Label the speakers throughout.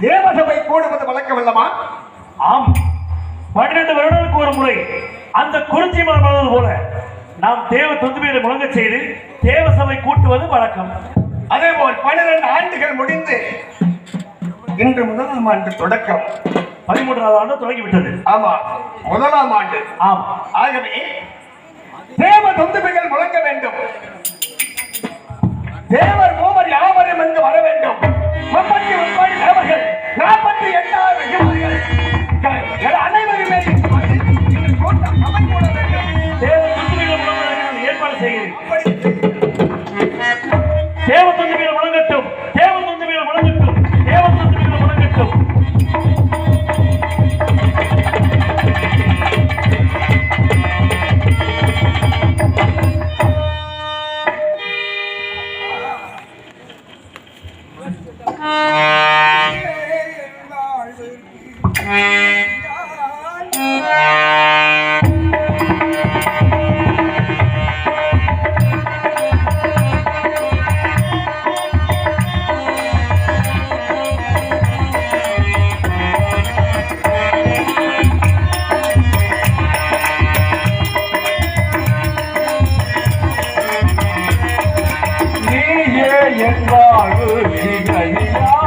Speaker 1: தேவசபை கூடுவது வழக்கமல்லமா
Speaker 2: ஆம். பன்னிரண்டு வருடங்களுக்கு ஒரு முறை அந்த குறிஞ்சி மரம் போல நாம் தேவ துந்துமையை முழங்கச் செய்து தேவ சபை கூட்டுவது வழக்கம்.
Speaker 1: அதே போல் பன்னிரண்டு ஆண்டுகள் முடிந்து இன்று முதலாம் ஆண்டு தொடக்கம்.
Speaker 2: பதிமூன்றாவது ஆண்டு தொடங்கிவிட்டது.
Speaker 1: ஆமா முதலாம் ஆண்டு.
Speaker 2: ஆம்.
Speaker 1: ஆகவே தேவ தொந்துமைகள் முழங்க வேண்டும். தேவர்
Speaker 2: மூவ Thank
Speaker 1: you. என் வாழ்வு நிகழ்ச்சியானவன்.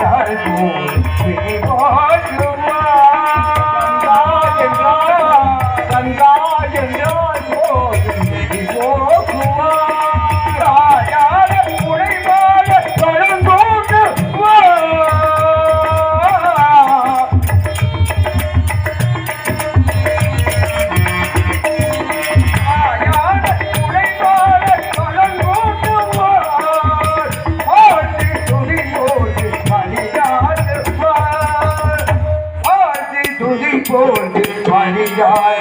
Speaker 1: எல்லாரும் கங்கா Oh,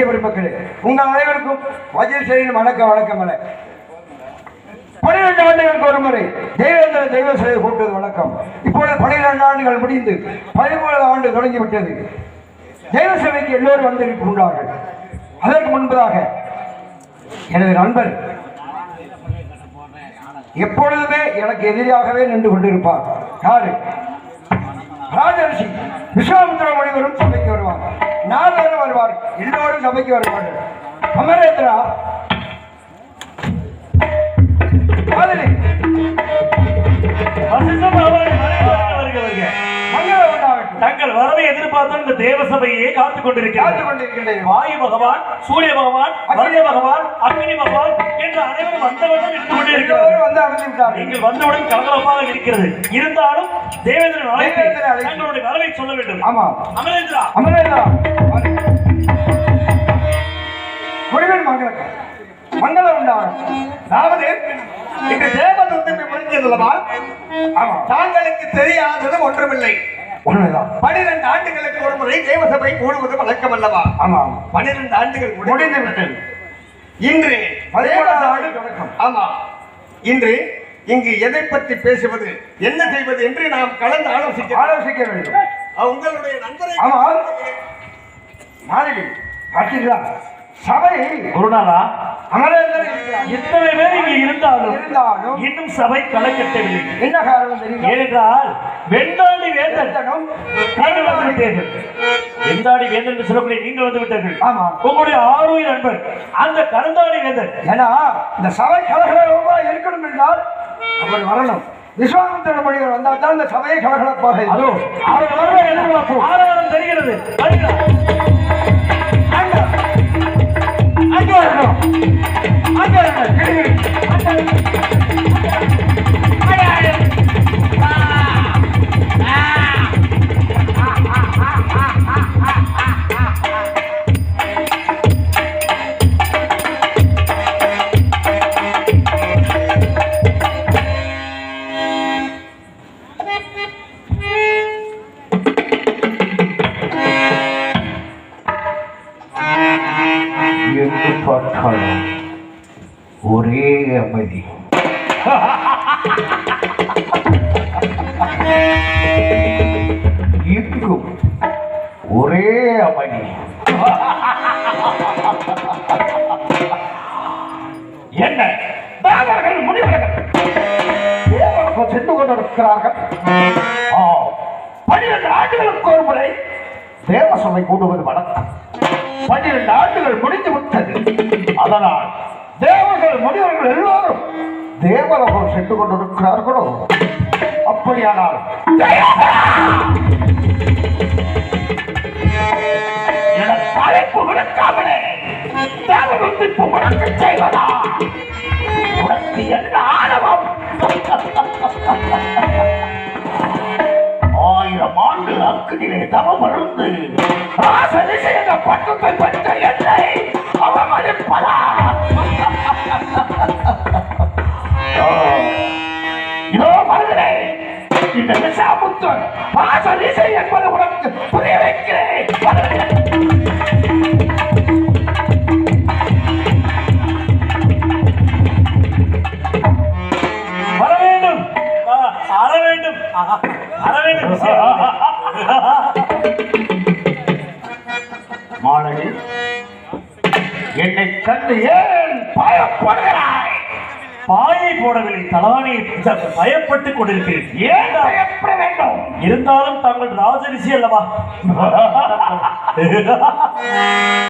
Speaker 1: நாடகலா ரசிக பெருமக்களே உங்கள் அனைவருக்கும் வஜ்ரசேரின் வணக்கம் வணக்கம் மலை பனிரெண்டு ஆண்டுகளுக்கு ஒரு முறை தெய்வேந்திர தெய்வ சிலையை கூட்டுவது வழக்கம் இப்பொழுது பனிரெண்டு ஆண்டுகள் முடிந்து பதிமூணு ஆண்டு தொடங்கிவிட்டது. தெய்வ சிலைக்கு எல்லோரும் வந்திருக்கின்றார்கள். அதற்கு முன்பதாக எனது நண்பர் எப்பொழுதுமே எனக்கு எதிராகவே நின்று கொண்டிருப்பார். யாரு? ராஜரிஷி. விஸ்வாமித்திர முனிவரும் சபைக்கு வருவார். நாரதரும் வருவார். எல்லோரும் சபைக்கு வருவார்கள் அமரேந்திரா. காதலி.
Speaker 2: வசிஷ்ட மகாராஜ் வருக, தங்கள் வரவை எதிர்பார்த்து இந்த தேவ சபையே காத்துக்
Speaker 1: கொண்டிருக்கின்றேன்
Speaker 2: வாயு பகவான் சூரிய பகவான் வர்ண பகவான் அக்னி பகவான் என்று அனைவரும் வந்தவண்ணம் இருந்து கொண்டே இருக்கிறார்கள்
Speaker 1: எல்லோரும் வந்து அமர்ந்து விட்டார்கள்
Speaker 2: நீங்கள் வந்தவுடன் கலகலப்பாக இருக்கிறது. இருந்தாலும் தேவேந்திரன் அழைத்து. தங்களுடைய வரவை சொல்ல வேண்டும்.
Speaker 1: ஆமா.
Speaker 2: அமரேந்திரா.
Speaker 1: அமரேந்திரா. குருவன் மங்களம். மங்களம் உண்டாகட்டும்.
Speaker 3: அதாவது இந்த தேவதூதத்தை தாங்களுக்கு தெரியாதது ஒன்றுமில்லை. பனிரெண்டு ஆண்டுகளுக்கு ஒரு முறை தேவசபை கூடுவது வழக்கம் அல்லவா?
Speaker 1: ஆமா.
Speaker 3: பனிரெண்டு ஆண்டுகள்
Speaker 1: முடிந்து
Speaker 3: முடிந்து
Speaker 1: விட்டது.
Speaker 3: இன்று. ஆமா. இன்று இங்கு எதை பற்றி பேசுவது என்ன செய்வது என்று நாம் கலந்து ஆலோசிக்க
Speaker 1: ஆலோசிக்க வேண்டும்.
Speaker 3: உங்களுடைய நண்பரை
Speaker 1: ஆமா. மாதிரி பார்த்தீங்களா சபை
Speaker 2: குருநாதா இத்தனை பேர் இங்கே இருந்தாலும் இன்னும் சபை கலக்கட்டவில்லை.
Speaker 1: என்ன காரணம்
Speaker 2: ஏனென்றால் வெண்டாடி வேந்தன்
Speaker 1: வேந்தனும்
Speaker 2: நீங்கள் வந்து விட்டீர்கள் வெண்டாடி வேந்தன் என்று சொல்லக்கூடிய நீங்கள் வந்து விட்டீர்கள்
Speaker 1: ஆமா.
Speaker 2: உங்களுடைய ஆரோய் நண்பர் அந்த கருந்தாடி வேந்தன்.
Speaker 1: ஏன்னா இந்த சபை கலகலப்பா இருக்கணும் என்றால் அவர் வரணும். விஸ்வாமித்திர மொழிகள் வந்தால் தான் இந்த சபையை கலகலப்பாக.
Speaker 2: அதோ அவர் வருவதை எதிர்பார்ப்போம் ஆரவாரம் தெரிகிறது. வருகிறார்.
Speaker 1: அங்க அங்க வரணும். அங்க வரணும். ஒரே அமைதி எங்கும் ஒரே அமைதி
Speaker 2: என்ன தேவர்கள் முனிவர்கள்
Speaker 1: தேவர்கள் சென்று கொண்டிருக்கிறார்கள் ஆ, பன்னிரண்டு ஆண்டுகளுக்கு ஒரு முறை தேவசபை கூடுவது வழக்கம் பன்னிரண்டு ஆண்டுகள் முடிந்து விட்டது அதனால் தேவ தேவர்கள் முனிவர்கள் எல்லோரும் தேவலோகம் சென்று கொண்டிருக்கிறார்களோ? அப்படியானால்
Speaker 2: தலைப்பு விடுக்காமலே தேவனுக்கு முழக்க செய்வதா? உனக்கு என்ன வருகிறேன் இந்த விசாமுத்தன் ராசதிசை என்பது உனக்கு புரிய வைக்கிறேன் மாணவி என்னை கண்டு ஏன் பயப்படுகிறாய்? பாயை போடவில்லை தலானியை பயப்பட்டுக் கொண்டிருக்கிறேன். ஏன் பயப்பட வேண்டும். இருந்தாலும் தாங்கள் ராஜரிஷி அல்லவா?